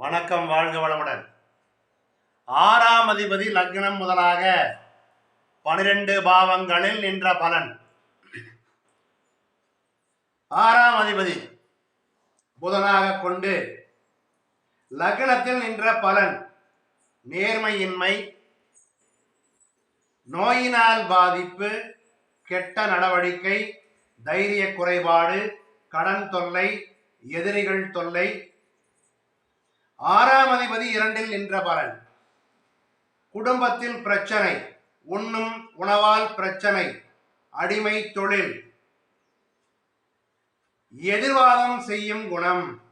வணக்கம் வாழ்க வளமுடன். ஆறாம் அதிபதி லக்னம் முதலாக பனிரெண்டு பாவங்களில் நின்ற பலன். ஆறாம் அதிபதி புதனாக கொண்டு லக்னத்தில் நின்ற பலன் நேர்மையின்மை நோயினால் பாதிப்பு கெட்ட நடவடிக்கை தைரிய குறைபாடு கடன் தொல்லை எதிரிகள் தொல்லை ஆறாம் அதிபதி இரண்டில் நின்ற பலன். குடும்பத்தில் பிரச்சனை உண்ணும் உணவால் பிரச்சனை அடிமை தொழில். எதிர்வாதம் செய்யும் குணம்.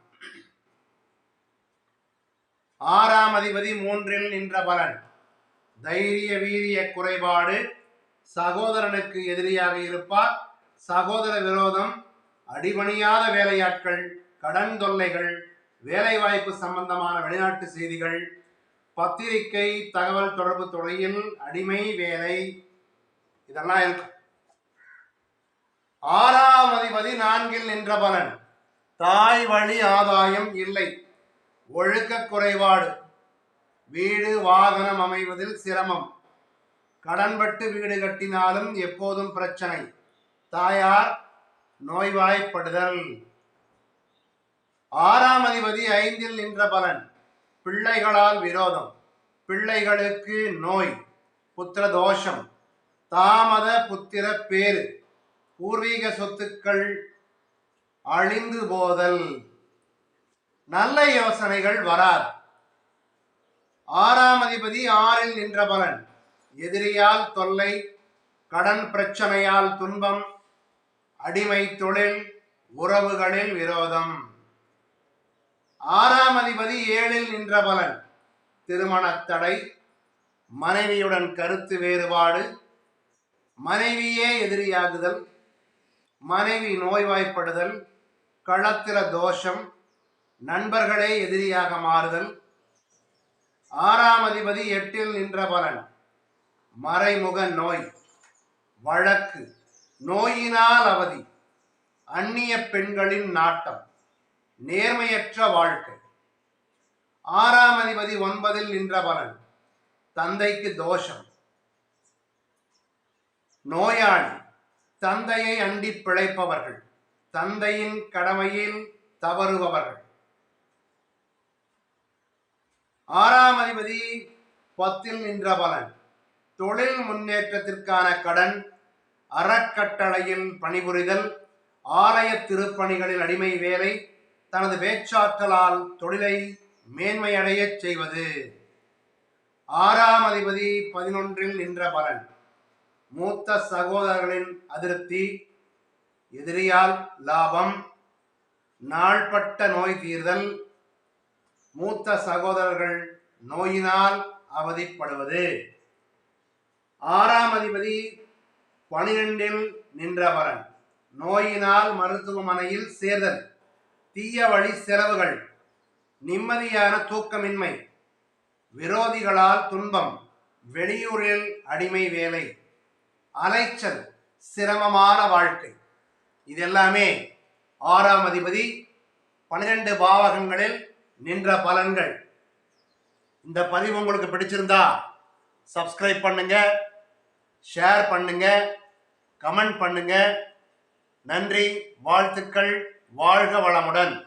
ஆறாம் அதிபதி மூன்றில் நின்ற பலன். தைரிய வீரிய குறைபாடு. சகோதரனுக்கு எதிரியாக இருப்பார். சகோதர விரோதம். அடிபணியாத வேலையாட்கள். கடன் தொல்லைகள். வேலைவாய்ப்பு சம்பந்தமான வெளிநாட்டு செய்திகள் பத்திரிகை தகவல் தொடர்பு துறையில் அடிமை வேலை இதெல்லாம் இருக்கும். ஆறாம் அதிபதி நான்கில் நின்ற பலன் தாய் வழி ஆதாயம் இல்லை ஒழுக்க குறைபாடு வீடு வாகனம் அமைவதில் சிரமம். கடன்பட்டு வீடு கட்டினாலும் எப்போதும் பிரச்சனை தாயார் நோய்வாய்ப்படுதல். ஆறாம் அதிபதி ஐந்தில் நின்ற பலன் பிள்ளைகளால் விரோதம். பிள்ளைகளுக்கு நோய் புத்திர தோஷம் தாமத புத்திர பேரு பூர்வீக சொத்துக்கள் அழிந்து போதல். நல்ல யோசனைகள் வராது ஆறாம் அதிபதி ஆறில் நின்ற பலன் எதிரியால் தொல்லை கடன் பிரச்சனையால் துன்பம் அடிமை தொழில் உறவுகளில் விரோதம். ஆறாம் அதிபதி ஏழில் நின்ற பலன். திருமணத் தடை மனைவியுடன் கருத்து வேறுபாடு மனைவியே எதிரியாகுதல் மனைவி நோய்வாய்ப்படுதல் களத்திர தோஷம் நண்பர்களே எதிரியாக மாறுதல். ஆறாம் அதிபதி எட்டில் நின்ற பலன். மறைமுக நோய் வழக்கு நோயினால் அவதி அந்நிய பெண்களின் நாட்டம். நேர்மையற்ற வாழ்க்கை. ஆறாம் அதிபதி ஒன்பதில் நின்ற பலன் தந்தைக்கு தோஷம். நோயாளி தந்தையை அண்டி பிழைப்பவர்கள் தந்தையின் கடமையில் தவறுபவர்கள். ஆறாம் அதிபதி பத்தில் நின்ற பலன் தொழில் முன்னேற்றத்திற்கான கடன் அறக்கட்டளையில் பணிபுரிதல் ஆலய திருப்பணிகளில் அடிமை வேலை தனது பேச்சாற்றலால் தொழிலை மேன்மையடையச் செய்வது. ஆறாம் அதிபதி பதினொன்றில் நின்ற பலன். மூத்த சகோதரர்களின் அதிருப்தி எதிரியால் லாபம் நாள்பட்ட நோய் தீர்தல் மூத்த சகோதரர்கள் நோயினால் அவதிப்படுவது. ஆறாம் அதிபதி பனிரெண்டில் நின்ற பலன். நோயினால் மருத்துவமனையில் சேர்தல். தீய வழி செலவுகள் நிம்மதியான தூக்கமின்மை விரோதிகளால் துன்பம் வெளியூரில் அடிமை வேலை அலைச்சல் சிரமமான வாழ்க்கை. இது எல்லாமே ஆறாம் அதிபதி பன்னிரெண்டு பாவகங்களில் நின்ற பலன்கள். இந்த பதிவு உங்களுக்கு பிடிச்சிருந்தா சப்ஸ்கிரைப் பண்ணுங்க ஷேர் பண்ணுங்க கமெண்ட் பண்ணுங்க. நன்றி வாழ்த்துக்கள். வாழ்க வளமுடன்.